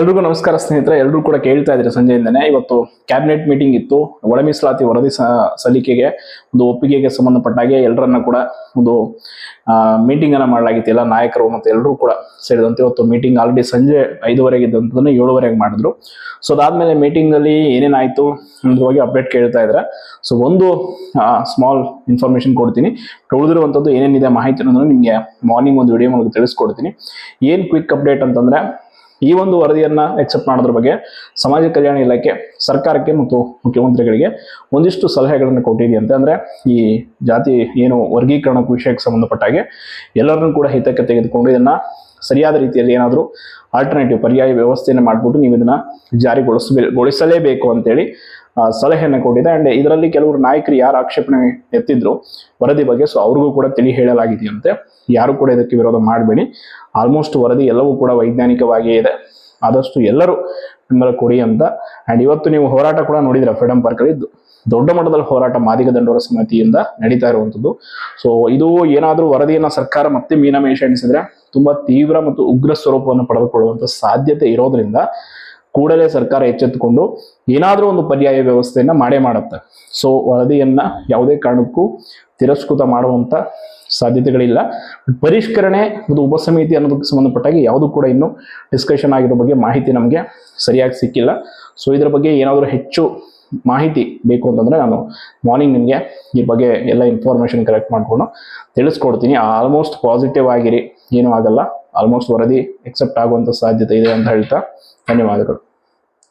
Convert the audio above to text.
ಎಲ್ರಿಗೂ ನಮಸ್ಕಾರ ಸ್ನೇಹಿತರೆ ಎಲ್ಲರೂ ಕೂಡ ಕೇಳ್ತಾ ಇದ್ರೆ ಸಂಜೆಯಿಂದನೇ. ಇವತ್ತು ಕ್ಯಾಬಿನೆಟ್ ಮೀಟಿಂಗ್ ಇತ್ತು. ಒಳ ಮೀಸಲಾತಿ ವರದಿ ಸಲ್ಲಿಕೆಗೆ, ಒಂದು ಒಪ್ಪಿಗೆಗೆ ಸಂಬಂಧಪಟ್ಟಾಗೆ ಎಲ್ಲರನ್ನ ಕೂಡ ಒಂದು ಮೀಟಿಂಗ್ ಅನ್ನ ಮಾಡಲಾಗಿತ್ತು. ಎಲ್ಲ ನಾಯಕರು ಮತ್ತು ಎಲ್ಲರೂ ಕೂಡ ಸೇರಿದಂತೆ ಇವತ್ತು ಮೀಟಿಂಗ್ ಆಲ್ರೆಡಿ ಸಂಜೆ ಐದುವರೆಗೆ ಇದ್ದಂಥದ್ದನ್ನ ಏಳುವರೆಗೆ ಮಾಡಿದ್ರು. ಸೊ ಅದಾದ್ಮೇಲೆ ಮೀಟಿಂಗ್ ಅಲ್ಲಿ ಏನೇನಾಯ್ತು ಅನ್ನೋದ್ರ ಅಪ್ಡೇಟ್ ಕೇಳ್ತಾ ಇದ್ರೆ ಸೊ ಒಂದು ಸ್ಮಾಲ್ ಇನ್ಫಾರ್ಮೇಶನ್ ಕೊಡ್ತೀನಿ. ಉಳಿದಿರುವಂಥದ್ದು ಏನೇನಿದೆ ಮಾಹಿತಿ ಅನ್ನೋದನ್ನು ನಿಮಗೆ ಮಾರ್ನಿಂಗ್ ಒಂದು ವಿಡಿಯೋ ಮೂಲಕ ತಿಳಿಸ್ಕೊಡ್ತೀನಿ. ಏನ್ ಕ್ವಿಕ್ ಅಪ್ಡೇಟ್ ಅಂತಂದ್ರೆ ಈ ಒಂದು ವರದಿಯನ್ನ ಎಕ್ಸೆಪ್ಟ್ ಮಾಡೋದ್ರ ಬಗ್ಗೆ ಸಮಾಜ ಕಲ್ಯಾಣ ಇಲಾಖೆ, ಸರ್ಕಾರಕ್ಕೆ ಮತ್ತು ಮುಖ್ಯಮಂತ್ರಿಗಳಿಗೆ ಒಂದಿಷ್ಟು ಸಲಹೆಗಳನ್ನು ಕೊಟ್ಟಿದೆಯಂತೆ. ಅಂದ್ರೆ ಈ ಜಾತಿ ಏನು ವರ್ಗೀಕರಣ ವಿಷಯಕ್ಕೆ ಸಂಬಂಧಪಟ್ಟ ಹಾಗೆ ಎಲ್ಲರನ್ನೂ ಕೂಡ ಹಿತಕ್ಕೆ ತೆಗೆದುಕೊಂಡು ಇದನ್ನ ಸರಿಯಾದ ರೀತಿಯಲ್ಲಿ ಏನಾದರೂ ಆಲ್ಟರ್ನೇಟಿವ್ ಪರ್ಯಾಯ ವ್ಯವಸ್ಥೆಯನ್ನು ಮಾಡಿಬಿಟ್ಟು ನೀವು ಇದನ್ನ ಜಾರಿಗೊಳಿಸಬೇಕು ಅಂತೇಳಿ ಸಲಹೆಯನ್ನು ಕೊಟ್ಟಿದೆ. ಅಂಡ್ ಇದರಲ್ಲಿ ಕೆಲವರು ನಾಯಕರು ಯಾರು ಆಕ್ಷೇಪಣೆ ಎತ್ತಿದ್ರು, ವರದಿ ಬಗ್ಗೆ ಸೊ ಅವ್ರಿಗೂ ಕೂಡ ತಿಳಿ ಹೇಳಲಾಗಿದೆಯಂತೆ. ಯಾರು ಕೂಡ ಇದಕ್ಕೆ ವಿರೋಧ ಮಾಡಬೇಡಿ. ಆಲ್ಮೋಸ್ಟ್ ವರದಿ ಎಲ್ಲವೂ ಕೂಡ ವೈಜ್ಞಾನಿಕವಾಗಿಯೇ ಇದೆ. ಆದಷ್ಟು ಎಲ್ಲರೂ ಬೆಂಬಲ ಕೊಡಿ ಅಂತ. ಅಂಡ್ ಇವತ್ತು ನೀವು ಹೋರಾಟ ಕೂಡ ನೋಡಿದ್ರೆ ಫ್ರೀಡಮ್ ಪಾರ್ಕ್ ಅಲ್ಲಿ ದೊಡ್ಡ ಮಟ್ಟದಲ್ಲಿ ಹೋರಾಟ ಮಾದಿಗ ದಂಡೋರ ಸಮಿತಿಯಿಂದ ನಡೀತಾ ಇರುವಂತದ್ದು ಸೊ ಇದು ಏನಾದರೂ ವರದಿಯನ್ನ ಸರ್ಕಾರ ಮತ್ತೆ ಮೀನಮೇಷ ಎಣಿಸಿದ್ರೆ ತುಂಬಾ ತೀವ್ರ ಮತ್ತು ಉಗ್ರ ಸ್ವರೂಪವನ್ನು ಪಡೆದುಕೊಳ್ಳುವಂತ ಸಾಧ್ಯತೆ ಇರೋದ್ರಿಂದ ಕೂಡಲೇ ಸರ್ಕಾರ ಎಚ್ಚೆತ್ತುಕೊಂಡು ಏನಾದರೂ ಒಂದು ಪರ್ಯಾಯ ವ್ಯವಸ್ಥೆಯನ್ನು ಮಾಡೇ ಮಾಡುತ್ತೆ. ಸೊ ವರದಿಯನ್ನ ಯಾವುದೇ ಕಾರಣಕ್ಕೂ ತಿರಸ್ಕೃತ ಮಾಡುವಂತ ಸಾಧ್ಯತೆಗಳಿಲ್ಲ. ಪರಿಷ್ಕರಣೆ ಮತ್ತು ಉಪಸಮಿತಿ ಅನ್ನೋದಕ್ಕೆ ಸಂಬಂಧಪಟ್ಟಾಗಿ ಯಾವುದು ಕೂಡ ಇನ್ನೂ ಡಿಸ್ಕಷನ್ ಆಗಿರೋ ಬಗ್ಗೆ ಮಾಹಿತಿ ನಮಗೆ ಸರಿಯಾಗಿ ಸಿಕ್ಕಿಲ್ಲ. ಸೊ ಇದರ ಬಗ್ಗೆ ಏನಾದರೂ ಹೆಚ್ಚು ಮಾಹಿತಿ ಬೇಕು ಅಂತಂದರೆ ನಾನು ಮಾರ್ನಿಂಗ್ ನಿಮಗೆ ಈ ಬಗ್ಗೆ ಎಲ್ಲ ಇನ್ಫಾರ್ಮೇಷನ್ ಕಲೆಕ್ಟ್ ಮಾಡಿಕೊಂಡು ತಿಳಿಸ್ಕೊಡ್ತೀನಿ. ಆಲ್ಮೋಸ್ಟ್ ಪಾಸಿಟಿವ್ ಆಗಿರಿ. ಏನೂ ಆಗಲ್ಲ. ಆಲ್ಮೋಸ್ಟ್ ವರದಿ ಎಕ್ಸೆಪ್ಟ್ ಆಗುವಂಥ ಸಾಧ್ಯತೆ ಇದೆ ಅಂತ ಹೇಳ್ತಾ ಧನ್ಯವಾದಗಳು.